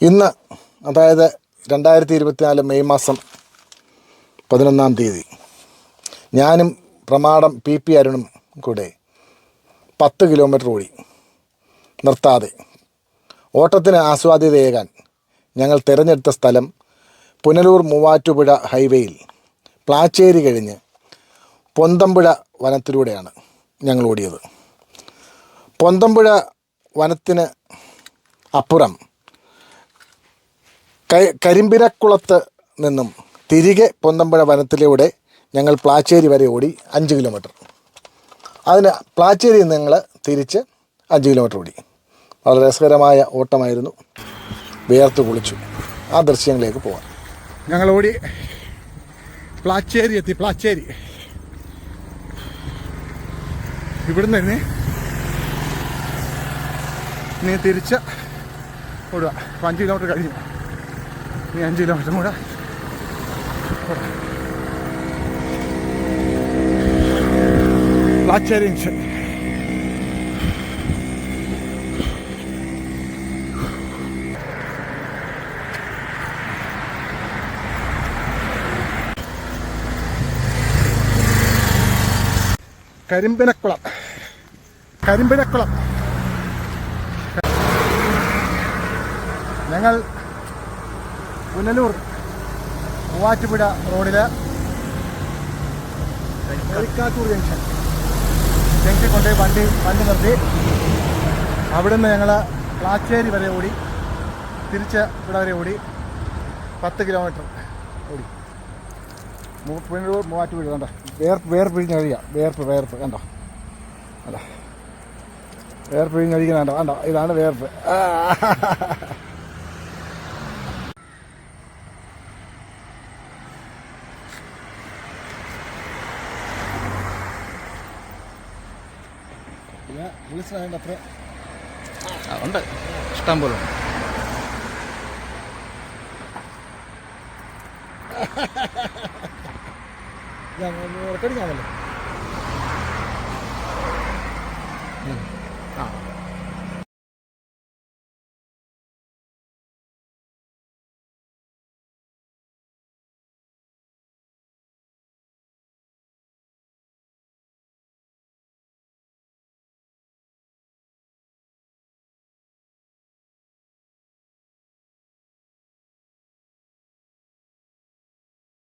ഇന്ന് അതായത് രണ്ടായിരത്തി ഇരുപത്തിനാല് മെയ് മാസം പതിനൊന്നാം തീയതി ഞാനും പ്രമാടം പി പി അരുണും കൂടെ പത്ത് കിലോമീറ്റർ ഓടി നിർത്താതെ ഓട്ടത്തിന് ആസ്വാദ്യതയേകാൻ ഞങ്ങൾ തിരഞ്ഞെടുത്ത സ്ഥലം പുനലൂർ മൂവാറ്റുപുഴ ഹൈവേയിൽ പ്ലാച്ചേരി കഴിഞ്ഞ് പൊന്തമ്പുഴ വനത്തിലൂടെയാണ് ഞങ്ങൾ ഓടിയത്. പൊന്തമ്പുഴ വനത്തിന് അപ്പുറം കരിമ്പിരക്കുളത്ത് നിന്നും തിരികെ പൊന്തമ്പുഴ വനത്തിലൂടെ ഞങ്ങൾ പ്ലാച്ചേരി വരെ ഓടി അഞ്ച് കിലോമീറ്റർ. അതിന് പ്ലാച്ചേരിയിൽ നിന്ന് ഞങ്ങൾ തിരിച്ച് അഞ്ച് കിലോമീറ്റർ ഓടി. വളരെ രസകരമായ ഓട്ടമായിരുന്നു. വേർത്ത് കുളിച്ചു. ആ ദൃശ്യങ്ങളിലേക്ക് പോവാം. ഞങ്ങൾ ഓടി പ്ലാച്ചേരി എത്തി പ്ലാച്ചേരി. ഇവിടുന്ന് ഇനി നീ തിരിച്ച് ഓടുക. അഞ്ച് കിലോമീറ്റർ കഴിഞ്ഞു. നീ അഞ്ച് കിലോമീറ്റർ കൂടെ. പ്ലാച്ചേരി കരിമ്പിനക്കുളം. ഞങ്ങൾ പുനലൂർ മൂവാറ്റുപുഴ റോഡിൽ കരിക്കാത്തൂർ ജംഗ്ഷൻ. ജംഗ്ഷൻ കൊണ്ടുപോയി വണ്ടി വണ്ടി നിർത്തി. അവിടുന്ന് ഞങ്ങൾ പ്ലാച്ചേരി വരെ ഓടി തിരിച്ച് ഇവിടെ വരെ ഓടി. പത്ത് കിലോമീറ്റർ ഓടി. പുനലൂർ മൂവാറ്റുപുഴ കണ്ടോ? വേർപ്പ് വേർപ്പ് പിഴിഞ്ഞഴിയുക വേർപ്പ് വേർപ്പ് കണ്ടോ? അല്ല വേർപ്പ് പിഴിഞ്ഞഴിക്കുന്ന കണ്ടോ? കണ്ടോ? ഇതാണ് വേർപ്പ്. ഉണ്ട്. ഇഷ്ടം പോലെ ഉണ്ട്. ഞാൻ റെക്കോർഡിംഗ്